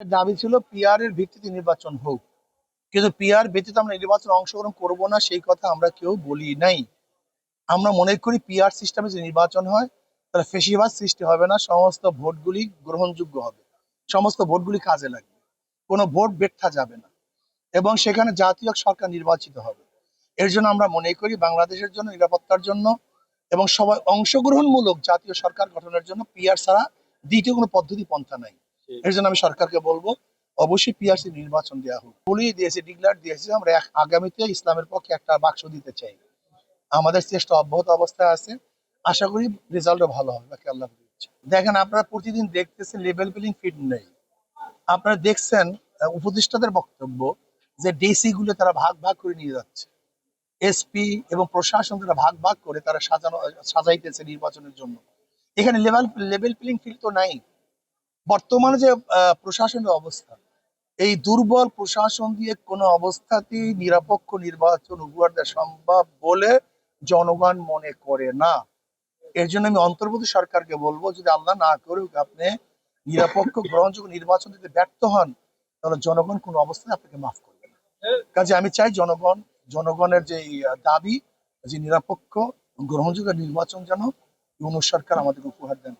দাবি ছিল পিআর এর ভিত্তিতে নির্বাচন হোক। কিন্তু পিআর ব্যতীত আমরা নির্বাচনে অংশগ্রহণ করব না, সেই কথা আমরা কেউ বলি নাই। আমরা মনে করি পিআর সিস্টেমে যে নির্বাচন হয়, তাহলে ফেসিবাদ সৃষ্টি হবে না, সমস্ত ভোটগুলি গ্রহণযোগ্য হবে। সমস্ত ভোটগুলি কাজে লাগবে। কোনো ভোট ব্যর্থা যাবে না। এবং সেখানে জাতীয় সরকার নির্বাচিত হবে। এর জন্য আমরা মনে করি বাংলাদেশের জন্য, নিরাপত্তার জন্য এবং সবাই অংশগ্রহণমূলক জাতীয় সরকার গঠনের জন্য পিআর ছাড়া দ্বিতীয় কোনো পদ্ধতি পন্থা নাই। এর জন্য আমি সরকারকে বলব, অবশ্যই পিআরসি নির্বাচন দেওয়া হোক। বলেই দিয়েছে ডিক্লার দিয়েছে, আমরা আগামীতে ইসলামের পক্ষে একটা বাক্স দিতে চাই। আমাদের চেষ্টা অব্যাহত অবস্থায় আছে। আশা করি রেজাল্টও ভালো হবে, বাকি আল্লাহ দেখেন, আপনারা প্রতিদিন দেখতেছেন লেভেল বিলিং ফিট নেই। আপনারা দেখছেন উপদেষ্টাদের বক্তব্য যে ডিসি গুলো তারা ভাগ ভাগ করে নিয়ে যাচ্ছে। এসপি এবং প্রশাসন তারা ভাগ ভাগ করে তারা সাজানো, সাজাইতেছে নির্বাচনের জন্য। এখানে লেভেল লেভেল প্লেইং ফিল্ড তো নাই। বর্তমানে যে প্রশাসনের অবস্থা, এই দুর্বল প্রশাসন দিয়ে কোনো অবস্থাতেই নিরপেক্ষ নির্বাচন উপহার দেওয়া সম্ভব বলে জনগণ মনে করে না। এর জন্য আমি অন্তর্বর্তী সরকারকে বলব, যদি আল্লাহ না করুক, আপনি নিরপেক্ষ গ্রহণযোগ্য নির্বাচন দিতে ব্যর্থ হন, তাহলে জনগণ কোনো অবস্থায় আপনাকে মাফ করবে না। কাজে আমি চাই জনগণ, জনগণের যে দাবি যে নিরপেক্ষ, গ্রহণযোগ্য নির্বাচন যেন ইউনুস সরকার আমাদের উপহার দেন।